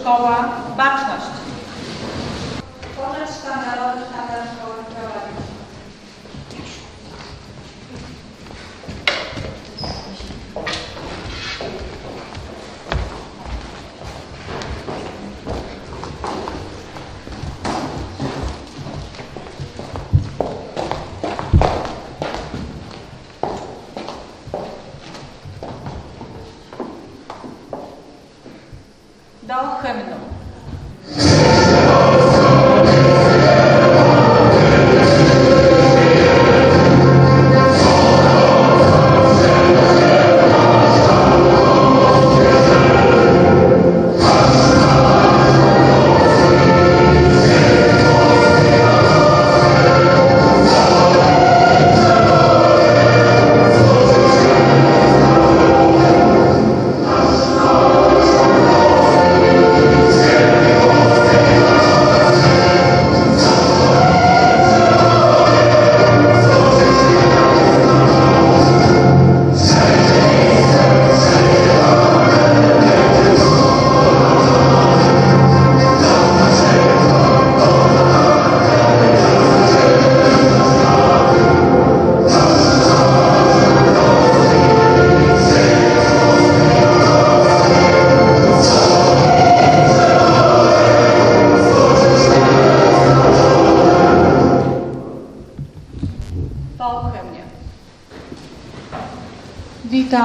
szkoła, baczność. Szkoły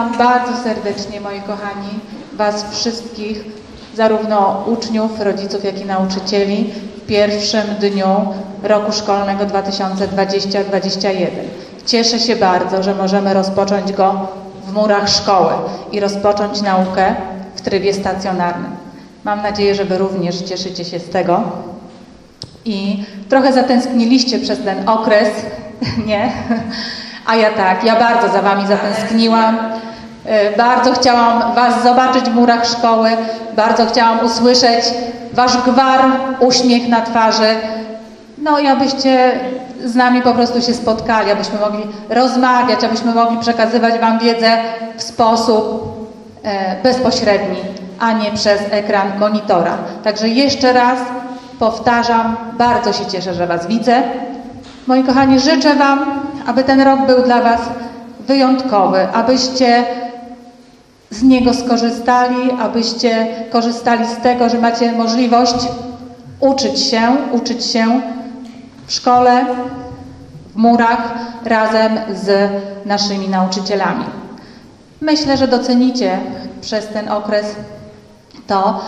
Witam bardzo serdecznie, moi kochani, Was wszystkich, zarówno uczniów, rodziców, jak i nauczycieli w pierwszym dniu roku szkolnego 2020-2021. Cieszę się bardzo, że możemy rozpocząć go w murach szkoły i rozpocząć naukę w trybie stacjonarnym. Mam nadzieję, że Wy również cieszycie się z tego i trochę zatęskniliście przez ten okres, nie? A ja tak, ja bardzo za Wami zatęskniłam. E, Bardzo chciałam Was zobaczyć w murach szkoły, bardzo chciałam usłyszeć Wasz gwar, uśmiech na twarzy. No i abyście z nami po prostu się spotkali, abyśmy mogli rozmawiać, abyśmy mogli przekazywać Wam wiedzę w sposób e, bezpośredni, a nie przez ekran monitora. Także jeszcze raz powtarzam, bardzo się cieszę, że Was widzę. Moi kochani, życzę Wam, aby ten rok był dla Was wyjątkowy, abyście z niego skorzystali, abyście korzystali z tego, że macie możliwość uczyć się, uczyć się w szkole, w murach razem z naszymi nauczycielami. Myślę, że docenicie przez ten okres to,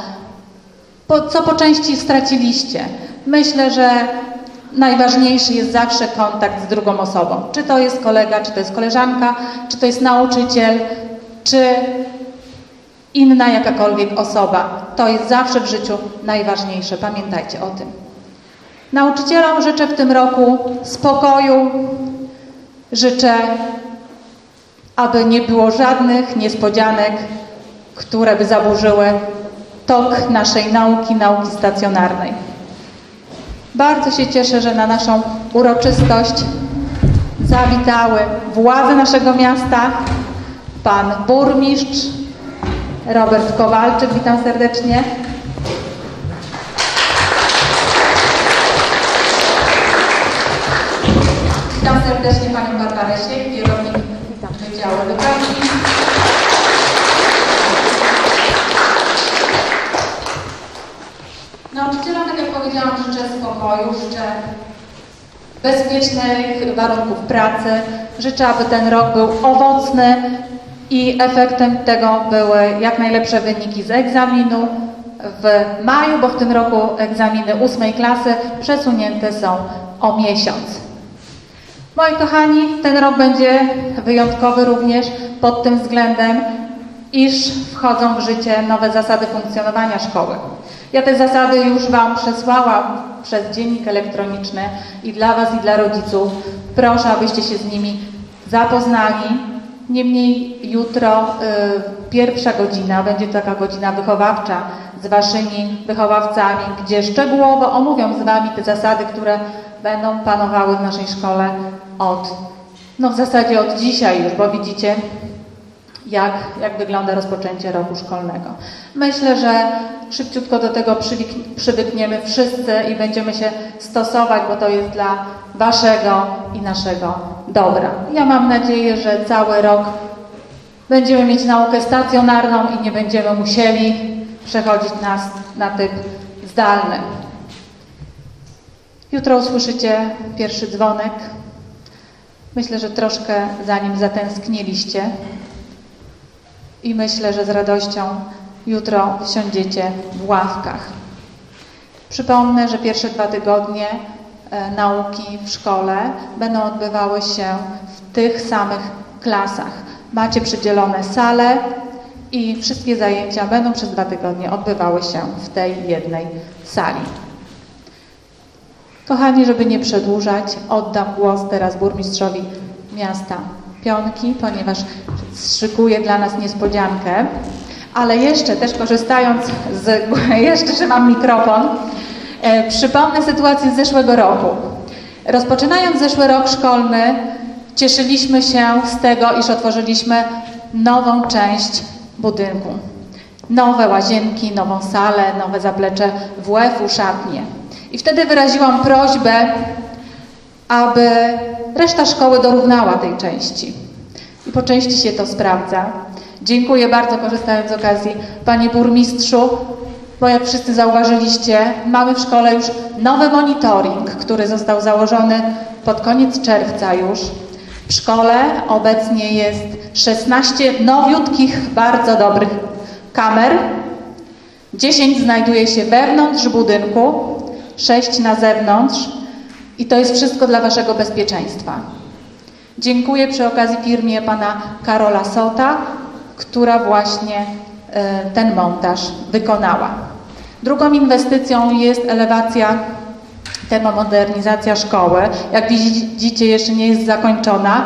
co po części straciliście. Myślę, że najważniejszy jest zawsze kontakt z drugą osobą. Czy to jest kolega, czy to jest koleżanka, czy to jest nauczyciel, czy inna jakakolwiek osoba. To jest zawsze w życiu najważniejsze. Pamiętajcie o tym. Nauczycielom życzę w tym roku spokoju, życzę, aby nie było żadnych niespodzianek, które by zaburzyły tok naszej nauki, nauki stacjonarnej. Bardzo się cieszę, że na naszą uroczystość zawitały władze naszego miasta, pan burmistrz Robert Kowalczyk, witam serdecznie. Witam serdecznie panią Barbarę Siek, kierownik Wydziału Edukacji. Nauczycielom, tak jak powiedziałam, życzę spokoju, życzę bezpiecznych warunków pracy. Życzę, aby ten rok był owocny i efektem tego były jak najlepsze wyniki z egzaminu w maju, bo w tym roku egzaminy ósmej klasy przesunięte są o miesiąc. Moi kochani, ten rok będzie wyjątkowy również pod tym względem, iż wchodzą w życie nowe zasady funkcjonowania szkoły. Ja te zasady już Wam przesłałam przez dziennik elektroniczny i dla Was, i dla rodziców. Proszę, abyście się z nimi zapoznali. Niemniej jutro y, pierwsza godzina będzie taka godzina wychowawcza z Waszymi wychowawcami, gdzie szczegółowo omówią z Wami te zasady, które będą panowały w naszej szkole od, no w zasadzie od dzisiaj już, bo widzicie, jak, jak wygląda rozpoczęcie roku szkolnego. Myślę, że szybciutko do tego przywykniemy wszyscy i będziemy się stosować, bo to jest dla Waszego i naszego dobra. Ja mam nadzieję, że cały rok będziemy mieć naukę stacjonarną i nie będziemy musieli przechodzić na, na typ zdalny. Jutro usłyszycie pierwszy dzwonek. Myślę, że troszkę za nim zatęskniliście i myślę, że z radością jutro wsiądziecie w ławkach. Przypomnę, że pierwsze dwa tygodnie nauki w szkole będą odbywały się w tych samych klasach. Macie przydzielone sale i wszystkie zajęcia będą przez dwa tygodnie odbywały się w tej jednej sali. Kochani, żeby nie przedłużać, oddam głos teraz burmistrzowi miasta Pionki, ponieważ szykuje dla nas niespodziankę. Ale jeszcze też korzystając z, jeszcze, że mam mikrofon, e, przypomnę sytuację z zeszłego roku. Rozpoczynając zeszły rok szkolny, cieszyliśmy się z tego, iż otworzyliśmy nową część budynku. Nowe łazienki, nową salę, nowe zaplecze WF-u, szatnie. I wtedy wyraziłam prośbę, aby reszta szkoły dorównała tej części. I po części się to sprawdza. Dziękuję bardzo, korzystając z okazji, Panie Burmistrzu, bo jak wszyscy zauważyliście, mamy w szkole już nowy monitoring, który został założony pod koniec czerwca już. W szkole obecnie jest 16 nowiutkich, bardzo dobrych kamer. 10 znajduje się wewnątrz budynku, 6 na zewnątrz i to jest wszystko dla Waszego bezpieczeństwa. Dziękuję przy okazji firmie pana Karola Sota, która właśnie ten montaż wykonała. Drugą inwestycją jest elewacja, termomodernizacja szkoły. Jak widzicie, jeszcze nie jest zakończona,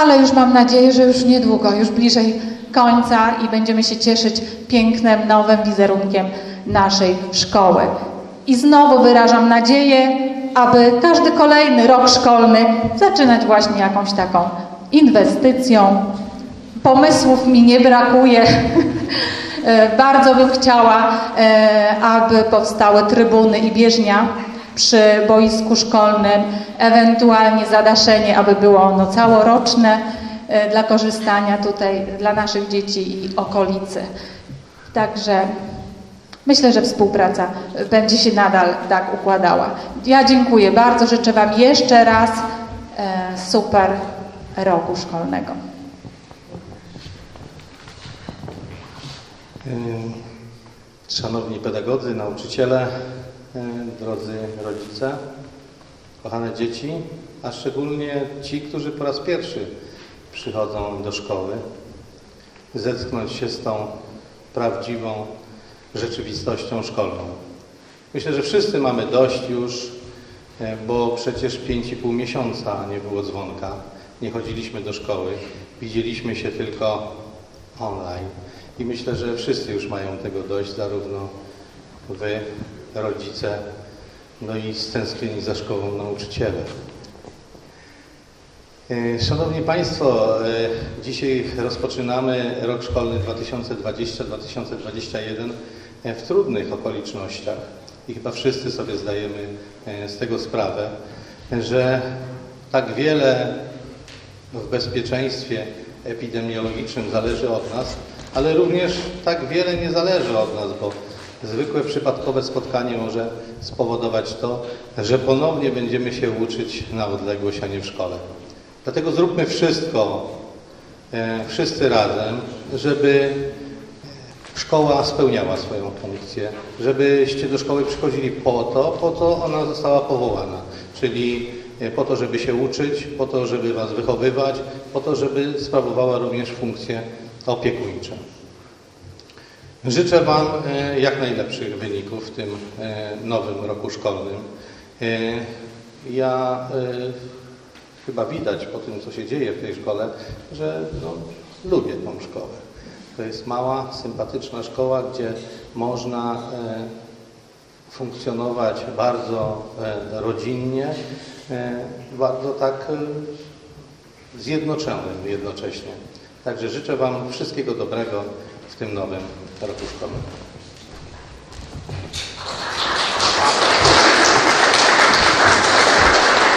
ale już mam nadzieję, że już niedługo, już bliżej końca i będziemy się cieszyć pięknym, nowym wizerunkiem naszej szkoły. I znowu wyrażam nadzieję, aby każdy kolejny rok szkolny zaczynać właśnie jakąś taką inwestycją. Pomysłów mi nie brakuje. E, Bardzo bym chciała, e, aby powstały trybuny i bieżnia przy boisku szkolnym, ewentualnie zadaszenie, aby było ono całoroczne e, dla korzystania tutaj dla naszych dzieci i okolicy. Także Myślę, że współpraca będzie się nadal tak układała. Ja dziękuję bardzo, życzę Wam jeszcze raz super roku szkolnego. Szanowni pedagodzy, nauczyciele, drodzy rodzice, kochane dzieci, a szczególnie ci, którzy po raz pierwszy przychodzą do szkoły, zetknąć się z tą prawdziwą rzeczywistością szkolną. Myślę, że wszyscy mamy dość już, e, bo przecież 5,5 miesiąca nie było dzwonka, nie chodziliśmy do szkoły, widzieliśmy się tylko online. I myślę, że wszyscy już mają tego dość, zarówno wy, rodzice, no i stęsknieni za szkołą nauczyciele. E, Szanowni Państwo, e, dzisiaj rozpoczynamy rok szkolny 2020-2021 e, w trudnych okolicznościach i chyba wszyscy sobie zdajemy z tego sprawę, że tak wiele w bezpieczeństwie epidemiologicznym zależy od nas, ale również tak wiele nie zależy od nas, bo zwykłe przypadkowe spotkanie może spowodować to, że ponownie będziemy się uczyć na odległość, a nie w szkole. Dlatego zróbmy wszystko, e, wszyscy razem, żeby szkoła spełniała swoją funkcję, żebyście do szkoły przychodzili po to, po to ona została powołana, czyli e, po to, żeby się uczyć, po to, żeby was wychowywać, po to, żeby sprawowała również funkcje opiekuńcze. Życzę Wam e, jak najlepszych wyników w tym e, nowym roku szkolnym. E, Ja chyba widać po tym, co się dzieje w tej szkole, że no, lubię tą szkołę. To jest mała, sympatyczna szkoła, gdzie można funkcjonować bardzo rodzinnie, bardzo tak zjednoczonym jednocześnie. Także życzę Wam wszystkiego dobrego w tym nowym roku szkolnym.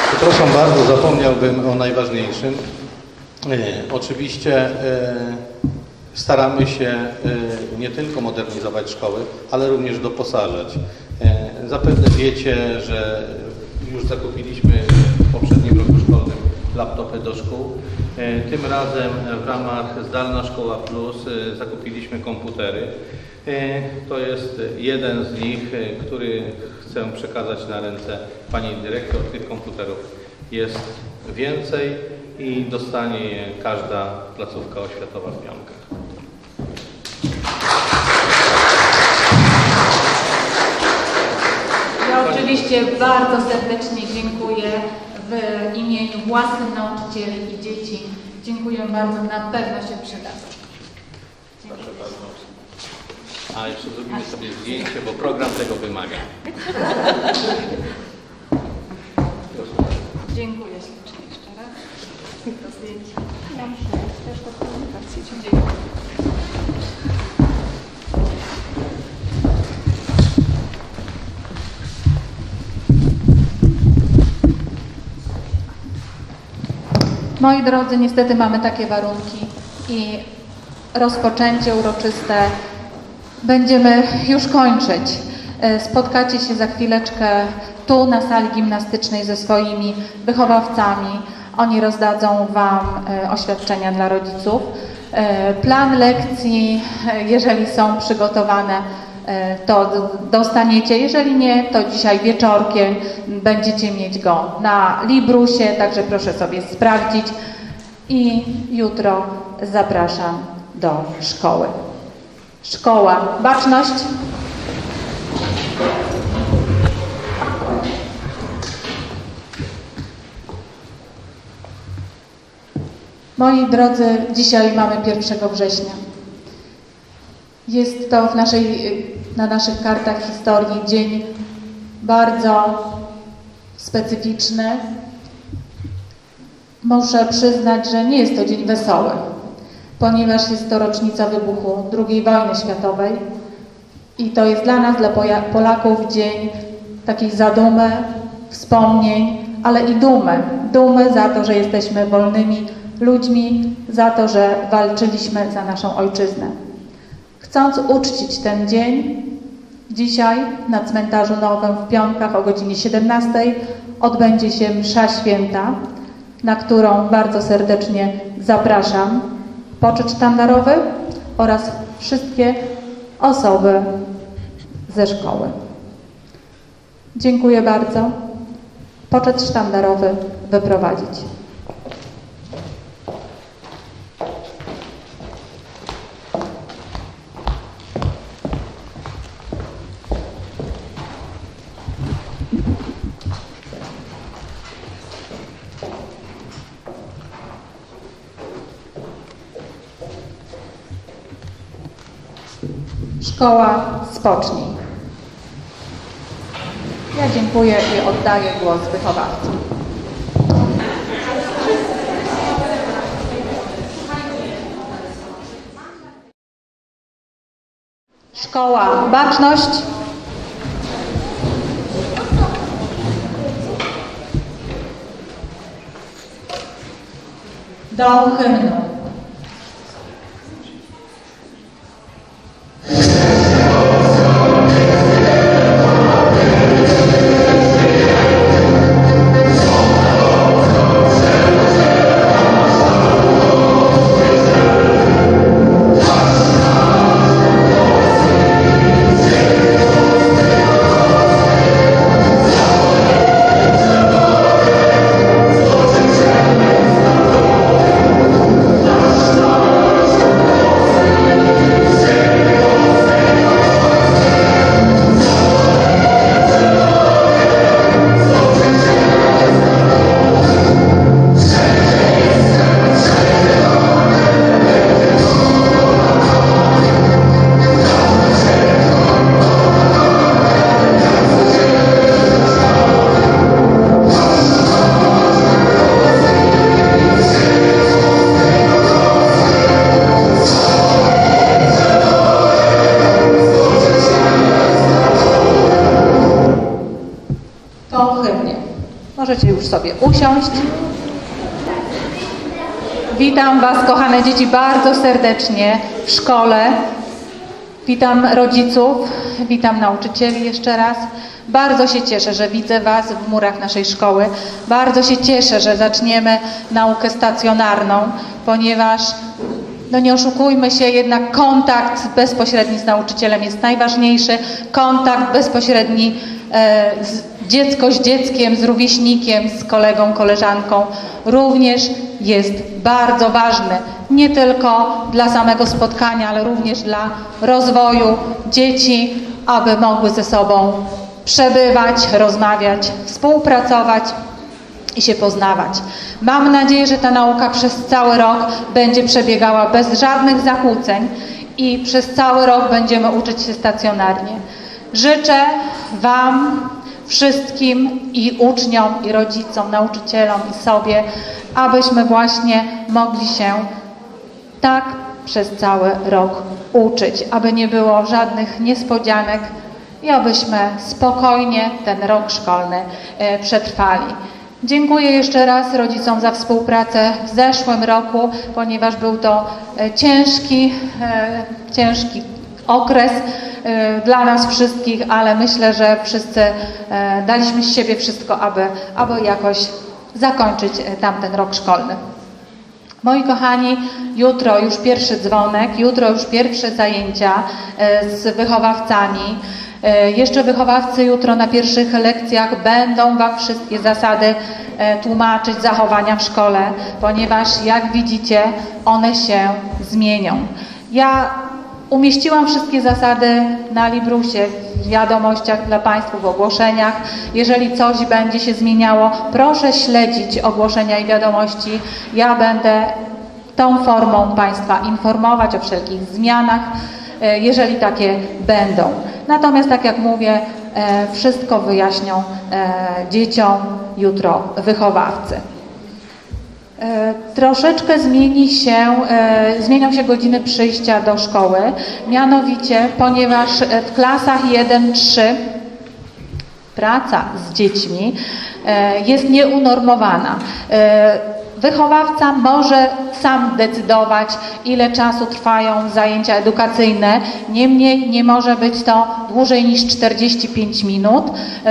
Przepraszam bardzo, zapomniałbym o najważniejszym. E, Oczywiście e, staramy się e, nie tylko modernizować szkoły, ale również doposażać. Zapewne wiecie, że już zakupiliśmy laptopy do szkół. E, Tym razem w ramach Zdalna Szkoła Plus e, zakupiliśmy komputery. E, To jest jeden z nich, który chcę przekazać na ręce Pani Dyrektor. Tych komputerów jest więcej i dostanie je każda placówka oświatowa w Pionkach. Ja oczywiście bardzo serdecznie dziękuję w imieniu własnym nauczycieli i dzieci. Dziękuję bardzo, na pewno się przyda. Proszę bardzo. A jeszcze zrobimy sobie zdjęcie, bo program tego wymaga. Dziękuję ślicznie jeszcze raz. Do zdjęcia. Moi drodzy, niestety mamy takie warunki i rozpoczęcie uroczyste będziemy już kończyć. E, Spotkacie się za chwileczkę tu na sali gimnastycznej ze swoimi wychowawcami. Oni rozdadzą Wam e, oświadczenia dla rodziców. E, Plan lekcji, jeżeli są przygotowane, to d- dostaniecie. Jeżeli nie, to dzisiaj wieczorkiem będziecie mieć go na Librusie, także proszę sobie sprawdzić. I jutro zapraszam do szkoły. Szkoła. Baczność. Moi drodzy, dzisiaj mamy 1 września. Jest to w naszej, na naszych kartach historii dzień bardzo specyficzny. Muszę przyznać, że nie jest to dzień wesoły, ponieważ jest to rocznica wybuchu II wojny światowej i to jest dla nas, dla Polaków dzień takiej zadumy, wspomnień, ale i dumy. Dumy za to, że jesteśmy wolnymi ludźmi, za to, że walczyliśmy za naszą ojczyznę. Chcąc uczcić ten dzień, dzisiaj na cmentarzu Nowym w Pionkach o godzinie 17 odbędzie się msza święta, na którą bardzo serdecznie zapraszam. Poczet sztandarowy oraz wszystkie osoby ze szkoły. Dziękuję bardzo. Poczet sztandarowy wyprowadzić. Szkoła spocznij. Ja dziękuję i oddaję głos wychowawcom. Szkoła baczność. Do hymnu. Sobie usiąść. Witam Was, kochane dzieci, bardzo serdecznie w szkole. Witam rodziców, witam nauczycieli jeszcze raz. Bardzo się cieszę, że widzę Was w murach naszej szkoły. Bardzo się cieszę, że zaczniemy naukę stacjonarną, ponieważ no nie oszukujmy się, jednak kontakt bezpośredni z nauczycielem jest najważniejszy. Kontakt bezpośredni dziecko z dzieckiem, z rówieśnikiem, z kolegą, koleżanką również jest bardzo ważny. Nie tylko dla samego spotkania, ale również dla rozwoju dzieci, aby mogły ze sobą przebywać, rozmawiać, współpracować i się poznawać. Mam nadzieję, że ta nauka przez cały rok będzie przebiegała bez żadnych zakłóceń i przez cały rok będziemy uczyć się stacjonarnie. Życzę Wam wszystkim i uczniom, i rodzicom, nauczycielom, i sobie, abyśmy właśnie mogli się tak przez cały rok uczyć, aby nie było żadnych niespodzianek i abyśmy spokojnie ten rok szkolny e, przetrwali. Dziękuję jeszcze raz rodzicom za współpracę w zeszłym roku, ponieważ był to e, ciężki, e, ciężki okres e, dla nas wszystkich, ale myślę, że wszyscy e, daliśmy z siebie wszystko, aby, aby jakoś zakończyć e, tamten rok szkolny. Moi kochani, jutro już pierwszy dzwonek, jutro już pierwsze zajęcia z wychowawcami. Jeszcze wychowawcy jutro na pierwszych lekcjach będą Wam wszystkie zasady tłumaczyć zachowania w szkole, ponieważ jak widzicie, one się zmienią. Ja umieściłam wszystkie zasady na Librusie, w wiadomościach dla Państwa, w ogłoszeniach. Jeżeli coś będzie się zmieniało, proszę śledzić ogłoszenia i wiadomości. Ja będę tą formą Państwa informować o wszelkich zmianach, e, jeżeli takie będą. Natomiast, tak jak mówię, e, wszystko wyjaśnią e, dzieciom jutro wychowawcy. E, Troszeczkę zmieni się, e, zmienią się godziny przyjścia do szkoły, mianowicie, ponieważ e, w klasach 1-3 praca z dziećmi jest nieunormowana. Wychowawca może sam decydować, ile czasu trwają zajęcia edukacyjne, niemniej nie może być to dłużej niż 45 minut,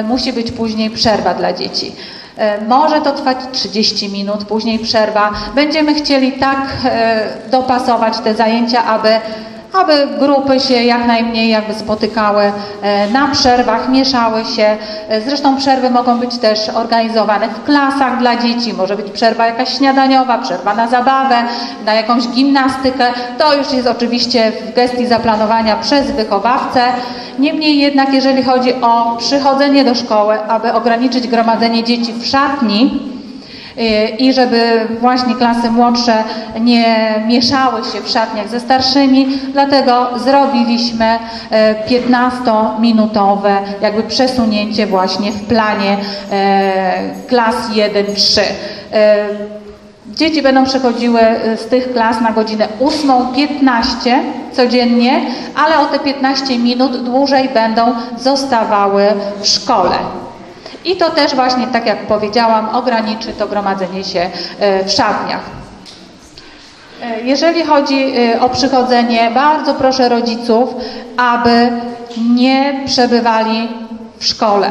musi być później przerwa dla dzieci. E, Może to trwać 30 minut, później przerwa. Będziemy chcieli tak e, dopasować te zajęcia, aby, aby grupy się jak najmniej jakby spotykały e, na przerwach, mieszały się. E, Zresztą przerwy mogą być też organizowane w klasach dla dzieci. Może być przerwa jakaś śniadaniowa, przerwa na zabawę, na jakąś gimnastykę. To już jest oczywiście w gestii zaplanowania przez wychowawcę. Niemniej jednak, jeżeli chodzi o przychodzenie do szkoły, aby ograniczyć gromadzenie dzieci w szatni, i żeby właśnie klasy młodsze nie mieszały się w szatniach ze starszymi, dlatego zrobiliśmy e, 15-minutowe jakby przesunięcie właśnie w planie e, klas 1-3. E, Dzieci będą przechodziły y, z tych klas na godzinę 8.15 codziennie, ale o te 15 minut dłużej będą zostawały w szkole. I to też właśnie, tak jak powiedziałam, ograniczy to gromadzenie się y, w szatniach. E, Jeżeli chodzi y, o przychodzenie, bardzo proszę rodziców, aby nie przebywali w szkole.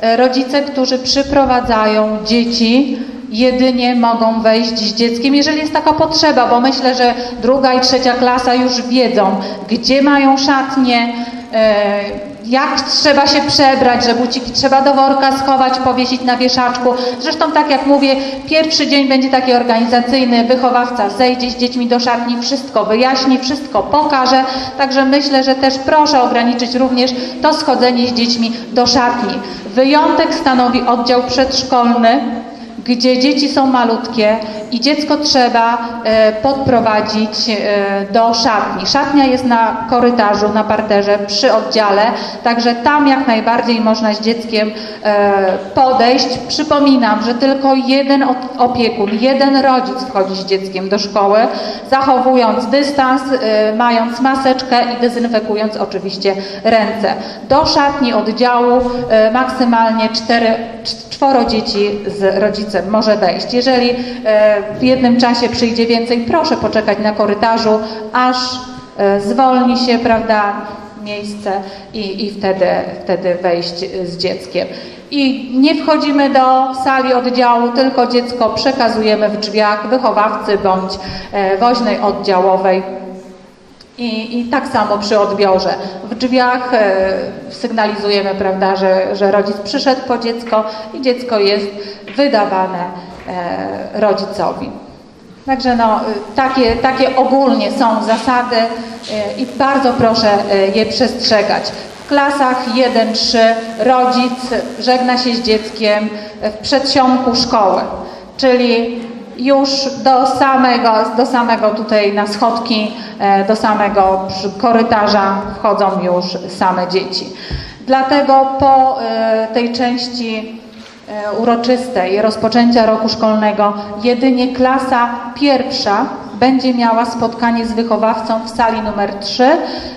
E, Rodzice, którzy przyprowadzają dzieci, jedynie mogą wejść z dzieckiem, jeżeli jest taka potrzeba, bo myślę, że druga i trzecia klasa już wiedzą, gdzie mają szatnie, e, jak trzeba się przebrać, że buciki trzeba do worka schować, powiesić na wieszaczku. Zresztą tak jak mówię, pierwszy dzień będzie taki organizacyjny, wychowawca zejdzie z dziećmi do szatni, wszystko wyjaśni, wszystko pokaże, także myślę, że też proszę ograniczyć również to schodzenie z dziećmi do szatni. Wyjątek stanowi oddział przedszkolny, gdzie dzieci są malutkie i dziecko trzeba e, podprowadzić e, do szatni. Szatnia jest na korytarzu, na parterze, przy oddziale, także tam jak najbardziej można z dzieckiem e, podejść. Przypominam, że tylko jeden opiekun, jeden rodzic wchodzi z dzieckiem do szkoły, zachowując dystans, mając maseczkę i dezynfekując oczywiście ręce. Do szatni oddziału maksymalnie cztery, cz- czworo dzieci z rodzicem może wejść. Jeżeli e, w jednym czasie przyjdzie więcej, proszę poczekać na korytarzu, aż e, zwolni się, prawda, miejsce i, i wtedy, wtedy wejść z dzieckiem. I nie wchodzimy do sali oddziału, tylko dziecko przekazujemy w drzwiach wychowawcy bądź e, woźnej oddziałowej. I, I tak samo przy odbiorze. W drzwiach e, sygnalizujemy, prawda, że, że rodzic przyszedł po dziecko i dziecko jest wydawane e, rodzicowi. Także no, y, takie, takie ogólnie są zasady y, i bardzo proszę je przestrzegać. W klasach 1-3 rodzic żegna się z dzieckiem w przedsionku szkoły, czyli już do samego, do samego tutaj na schodki, e, do samego korytarza wchodzą już same dzieci. Dlatego po e, tej części e, uroczystej rozpoczęcia roku szkolnego jedynie klasa pierwsza będzie miała spotkanie z wychowawcą w sali numer 3,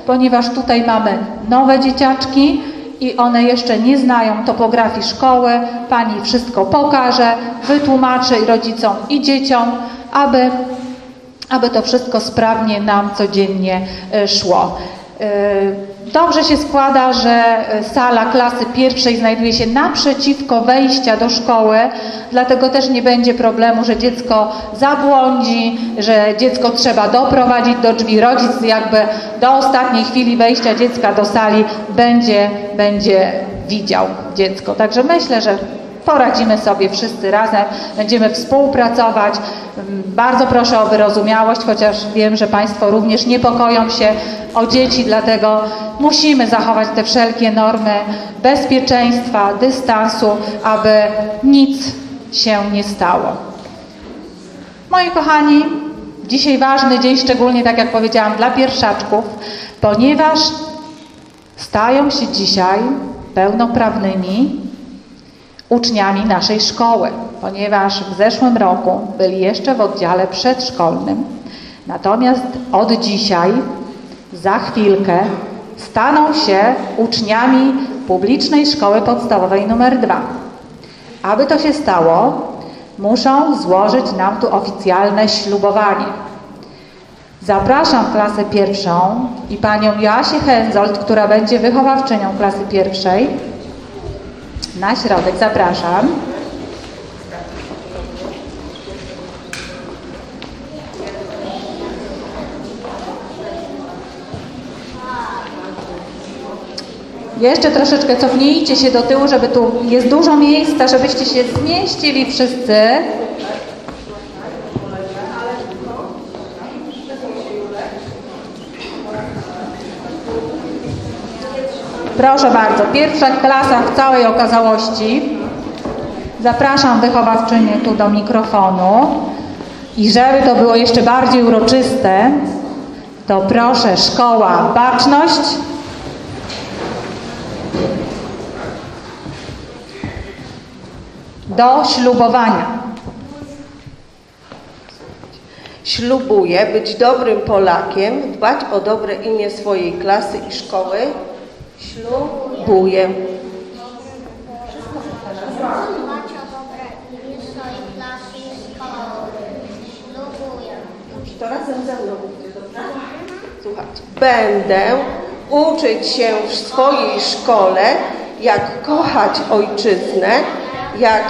ponieważ tutaj mamy nowe dzieciaczki i one jeszcze nie znają topografii szkoły. Pani wszystko pokaże, wytłumaczy i rodzicom i dzieciom, aby, aby to wszystko sprawnie nam codziennie e, szło. E, Dobrze się składa, że e, sala klasy pierwszej znajduje się naprzeciwko wejścia do szkoły, dlatego też nie będzie problemu, że dziecko zabłądzi, że dziecko trzeba doprowadzić do drzwi. Rodzic jakby do ostatniej chwili wejścia dziecka do sali będzie, będzie widział dziecko. Także myślę, że poradzimy sobie wszyscy razem, będziemy współpracować. Bardzo proszę o wyrozumiałość, chociaż wiem, że Państwo również niepokoją się o dzieci, dlatego musimy zachować te wszelkie normy bezpieczeństwa, dystansu, aby nic się nie stało. Moi kochani, dzisiaj ważny dzień, szczególnie tak jak powiedziałam, dla pierwszaczków, ponieważ stają się dzisiaj pełnoprawnymi uczniami naszej szkoły, ponieważ w zeszłym roku byli jeszcze w oddziale przedszkolnym. Natomiast od dzisiaj, za chwilkę, staną się uczniami publicznej szkoły podstawowej numer 2. Aby to się stało, muszą złożyć nam tu oficjalne ślubowanie. Zapraszam klasę pierwszą i panią Joasię Henzold, która będzie wychowawczynią klasy pierwszej. Na środek zapraszam. Jeszcze troszeczkę cofnijcie się do tyłu, żeby tu jest dużo miejsca, żebyście się zmieścili wszyscy. Proszę bardzo, pierwsza klasa w całej okazałości. Zapraszam wychowawczynię tu do mikrofonu. I żeby to było jeszcze bardziej uroczyste, to proszę szkoła Baczność. Do ślubowania. Ślubuję być dobrym Polakiem, dbać o dobre imię swojej klasy i szkoły. Ślubuję. To razem ze mną dobrze? Słuchajcie. Będę uczyć się w swojej szkole, jak kochać ojczyznę, jak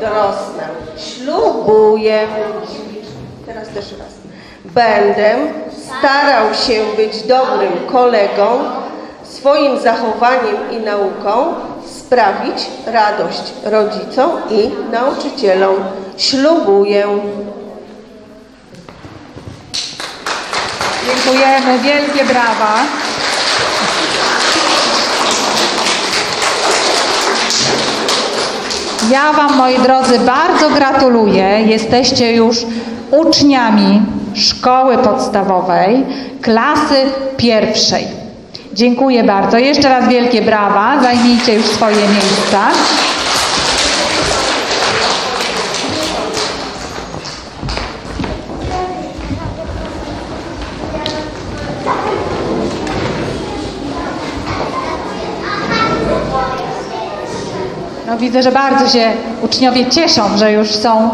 dorosnę. Ślubuję. Teraz też raz. Będę starał się być dobrym kolegą, swoim zachowaniem i nauką sprawić radość rodzicom i nauczycielom. Ślubuję. Dziękujemy, wielkie brawa. Ja Wam, moi drodzy, bardzo gratuluję. Jesteście już uczniami szkoły podstawowej klasy pierwszej. Dziękuję bardzo. Jeszcze raz wielkie brawa. Zajmijcie już swoje miejsca. No widzę, że bardzo się uczniowie cieszą, że już są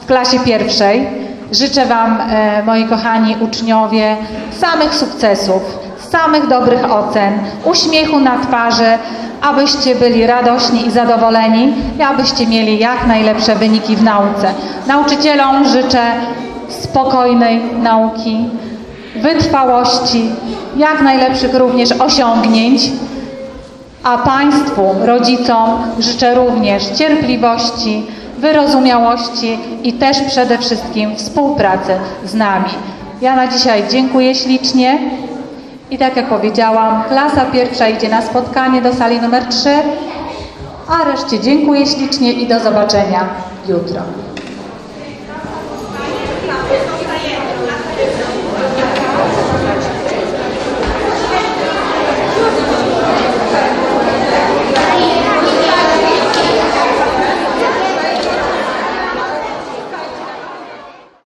w klasie pierwszej. Życzę Wam, e, moi kochani uczniowie, samych sukcesów, samych dobrych ocen, uśmiechu na twarzy, abyście byli radośni i zadowoleni i abyście mieli jak najlepsze wyniki w nauce. Nauczycielom życzę spokojnej nauki, wytrwałości, jak najlepszych również osiągnięć. A Państwu, rodzicom życzę również cierpliwości, wyrozumiałości i też przede wszystkim współpracy z nami. Ja na dzisiaj dziękuję ślicznie i tak jak powiedziałam, klasa pierwsza idzie na spotkanie do sali numer 3, a reszcie dziękuję ślicznie i do zobaczenia jutro.